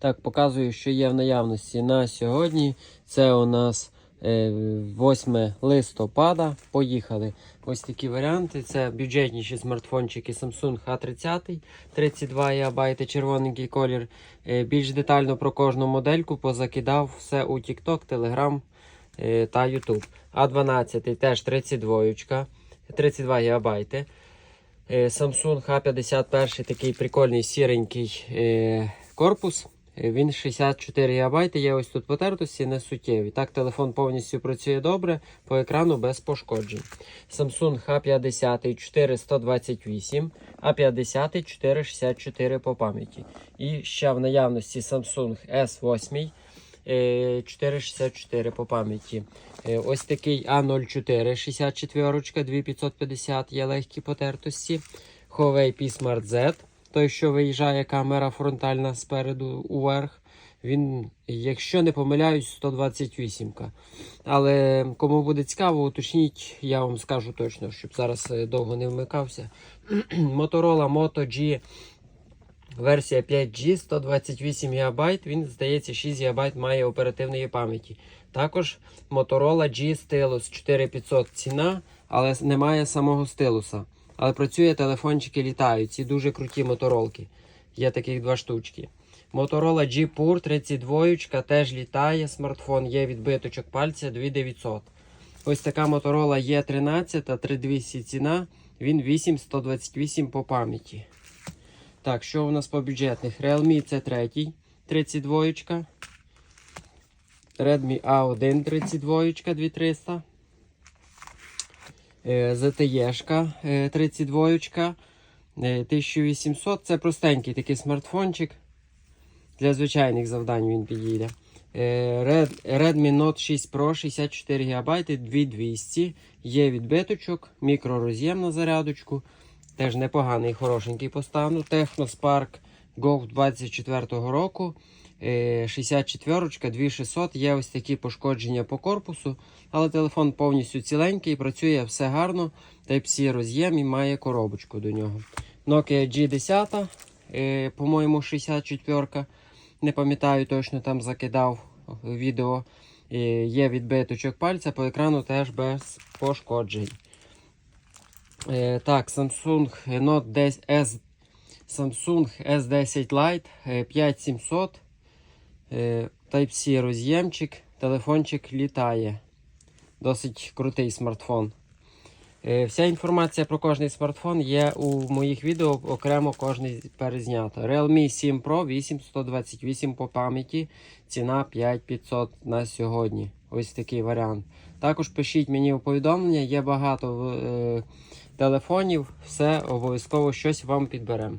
Так, показую, що є в наявності на сьогодні. Це у нас е, 8 листопада. Поїхали. Ось такі варіанти. Це бюджетніші смартфончики Samsung A30, 32 ГБ, червоненький колір. Е, більш детально про кожну модельку позакидав все у TikTok, Telegram е, та YouTube. А12 теж 32, 32 ГБ. Е, Samsung A51 такий прикольний сіренький е, корпус. Е, Він 64 ГБ, є ось тут потертості, не суттєві. Так, телефон повністю працює добре, по екрану без пошкоджень. Samsung A50 4128, A50 464 по пам'яті. І ще в наявності Samsung S8 е, 464 по пам'яті. Е, Ось такий А04 64 2550 є легкі потертості. Huawei P Smart Z, той, що виїжджає камера фронтальна спереду уверх. Він, якщо не помиляюсь, 128. Але кому буде цікаво, уточніть, я вам скажу точно, щоб зараз е, довго не вмикався. Motorola Moto G версія 5G 128 ГБ. Він, здається, 6 ГБ має оперативної пам'яті. Також Motorola G Stylus 4500 ціна, але немає самого стилуса. Але працює, телефончики літають. Ці дуже круті моторолки. Є таких два штучки. Motorola G Pure 32 теж літає. Смартфон є відбиточок пальця 2900. Ось така Motorola E13 3200 ціна. Він 8128 по пам'яті. Так, що у нас по бюджетних? Realme C3 32. Redmi A1 32 2300. Е, ZTE 32. е, 1800. Це простенький такий смартфончик. Для звичайних завдань він підійде. Е, Redmi Note 6 Pro 64 ГБ 2200. Є відбиточок, мікророз'єм на зарядочку. Теж непоганий, хорошенький по стану. Technospark Go 24 року. Е, 64 2600. Є ось такі пошкодження по корпусу. Але телефон повністю ціленький, працює все гарно. Type-C роз'єм і має коробочку до нього. Nokia G10, е, по-моєму, 64. Не пам'ятаю, точно там закидав відео. Е, Є відбиточок пальця, по екрану теж без пошкоджень. Е, так, Samsung Note 10 S, Samsung S10 Lite е, 5700. Е, Type-C роз'ємчик, телефончик літає. Досить крутий смартфон. Е, Вся інформація про кожний смартфон є у моїх відео, окремо кожний перезнято. Realme 7 Pro 8128 по пам'яті. Ціна 5500 на сьогодні. Ось такий варіант. Також пишіть мені у повідомлення, є багато е, телефонів, все обов'язково щось вам підберемо.